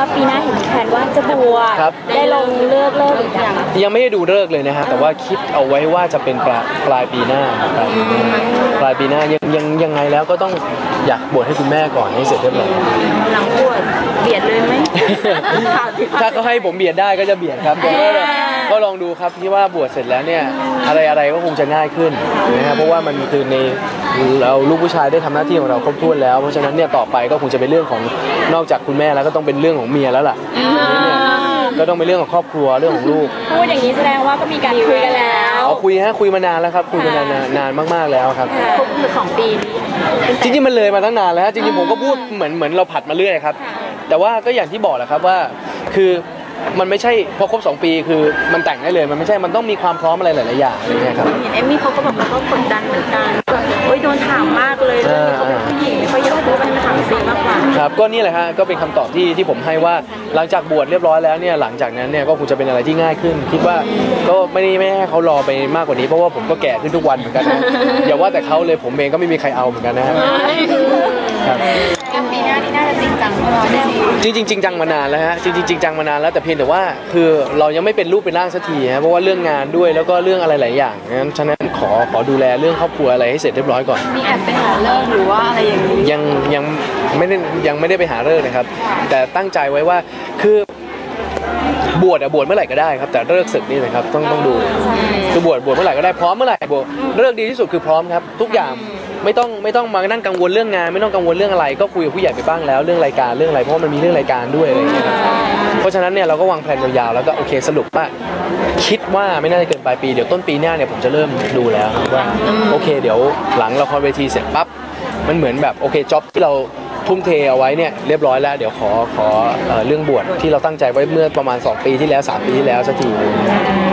ว่าปีหน้าเห็นแผนว่าจะบวชครับ ได้ลงเลือกเลิกหรือยังยังไม่ได้ดูเลิกษ์เลยนะฮะแต่ว่าคิดเอาไว้ว่าจะเป็นปลายปลายปีหน้าปลายปีหน้าปลายปีหน้ายังยังยังไงแล้วก็ต้องอยากบวชให้คุณแม่ก่อนให้เสร็จเรียบร้อย หลังบวชเบียดเลยไหม ข่าวที่ถ้าเขาให้ผมเบียดได้ก็จะเบียดครับแต่ก็ก็ลองดูครับที่ว่าบวชเสร็จแล้วเนี่ยอะไรอะไรก็คงจะง่ายขึ้นนะครับเพราะว่ามันคือใน เราลูกผู้ชายได้ทำหน้าที่ของเราครบถ้วนแล้ว เพราะฉะนั้นเนี่ยต่อไปก็คงจะเป็นเรื่องของนอกจากคุณแม่แล้วก็ต้องเป็นเรื่องของเมียแล้วล่ะทีนี้เนี่ยก็ต้องเป็นเรื่องของครอบครัวเรื่องของลูกพูดอย่างนี้แสดงว่าก็มีการคุยกันแล้วเอาคุยฮะคุยมานานแล้วครับคุยมานานนานนานมากๆแล้วครับครบสองปีนี้จริงๆมันเลยมาตั้งนานแล้วฮะจริงๆผมก็พูดเหมือนเหมือนเราผัดมาเรื่อยครับ แต่ว่าก็อย่างที่บอกแหละครับว่าคือ มันไม่ใช่พอครบ 2 ปีคือมันแต่งได้เลย มันไม่ใช่มันต้องมีความพร้อมอะไรหลายๆอย่างอะไรเงี้ยครับเห็นเอมมี่เขาก็บอกว่าเขากดดันเหมือนกันแบบโอ๊ยโดนถามมากเลยเรื่องนี้เขาเป็นผู้หญิงไม่ค่อยอยากพูดมันมาถามซีมากกว่าครับก็นี่แหละฮะก็เป็นคำตอบที่ที่ผมให้ว่าหลังจากบวชเรียบร้อยแล้วเนี่ยหลังจากนั้นเนี่ยก็คงจะเป็นอะไรที่ง่ายขึ้น คิดว่าก็ไม่ได้ไม่ให้เขารอไปมากกว่านี้เพราะว่าผมก็แก่ขึ้นทุกวันเหมือนกันนะอย่าว่าแต่เขาเลยผมเองก็ไม่มีใครเอาเหมือนกันนะฮะ ครับ ปีหน้านี่น่าจะจริงจังมากแน่ จริงๆจริงจังมานานแล้วฮะจริงๆจริงจังมานานแล้วแต่เพียงแต่ว่าคือเรายังไม่เป็นรูปเป็นร่างสักทีฮะเพราะว่าเรื่องงานด้วยแล้วก็เรื่องอะไรหลายอย่างงั้นฉะนั้นขอขอดูแลเรื่องครอบครัวอะไรให้เสร็จเรียบร้อยก่อน มีแอบไปหาเลิกหรือว่าอะไรอย่างนี้ยังยังไม่ได้ยังไม่ได้ไปหาเลิกนะครับ แต่ตั้งใจไว้ว่าคือบวชอะบวชเมื่อไหร่ก็ได้ครับ แต่เลิกศึกนี่นะครับต้องต้องดู คือบวชบวชเมื่อไหร่ก็ได้พร้อมเมื่อไหร่บวชเลิกดีที่สุดคือพร้อมครับ ทุกอย่าง ไม่ต้องไม่ต้องมานั่งกังวลเรื่องงาน ไม่ต้องกังวลเรื่องอะไร ก็คุยกับผู้ใหญ่ไปบ้างแล้วเรื่องรายการเรื่องอะไรเพราะว่ามันมีเรื่องรายการด้วยอะไรอย่างเงี้ยครับเพราะฉะนั้นเนี่ยเราก็วางแผนยาวๆแล้วก็โอเคสรุปว่าคิดว่าไม่น่าจะเกินปลายปีเดี๋ยวต้นปีหน้าเนี่ยผมจะเริ่มดูแล้วว่าโอเค เดี๋ยวหลังละครเวทีเสร็จปั๊บมันเหมือนแบบโอเคจ็อบที่เราทุ่มเทเอาไว้เนี่ยเรียบร้อยแล้ว เดี๋ยวขอขอเอ่อเรื่องบวชที่เราตั้งใจไว้เมื่อประมาณ 2 ปีที่แล้ว 3 ปีที่แล้วสักทีหนึง